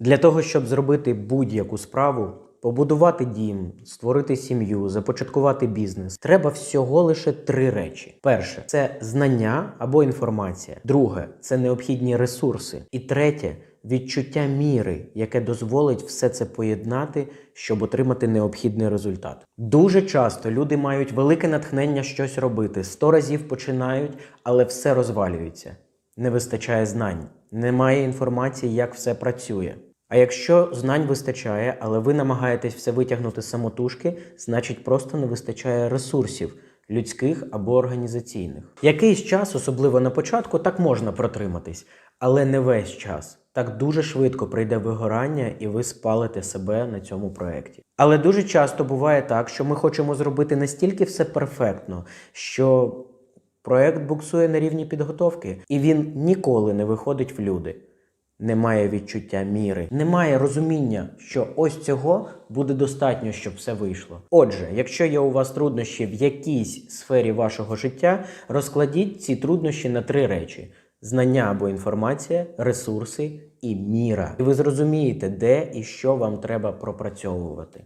Для того, щоб зробити будь-яку справу, побудувати дім, створити сім'ю, започаткувати бізнес, треба всього лише три речі: перше це знання або інформація. Друге це необхідні ресурси. І третє відчуття міри, яке дозволить все це поєднати, щоб отримати необхідний результат. Дуже часто люди мають велике натхнення щось робити, сто разів починають, але все розвалюється. Не вистачає знань, немає інформації, як все працює. А якщо знань вистачає, але ви намагаєтесь все витягнути самотужки, значить просто не вистачає ресурсів людських або організаційних. Якийсь час, особливо на початку, так можна протриматись, але не весь час. Так дуже швидко прийде вигорання, і ви спалите себе на цьому проєкті. Але дуже часто буває так, що ми хочемо зробити настільки все перфектно, що проєкт буксує на рівні підготовки, і він ніколи не виходить в люди. Немає відчуття міри, немає розуміння, що ось цього буде достатньо, щоб все вийшло. Отже, якщо є у вас труднощі в якійсь сфері вашого життя, розкладіть ці труднощі на три речі: знання або інформація, ресурси і міра. І ви зрозумієте, де і що вам треба пропрацьовувати.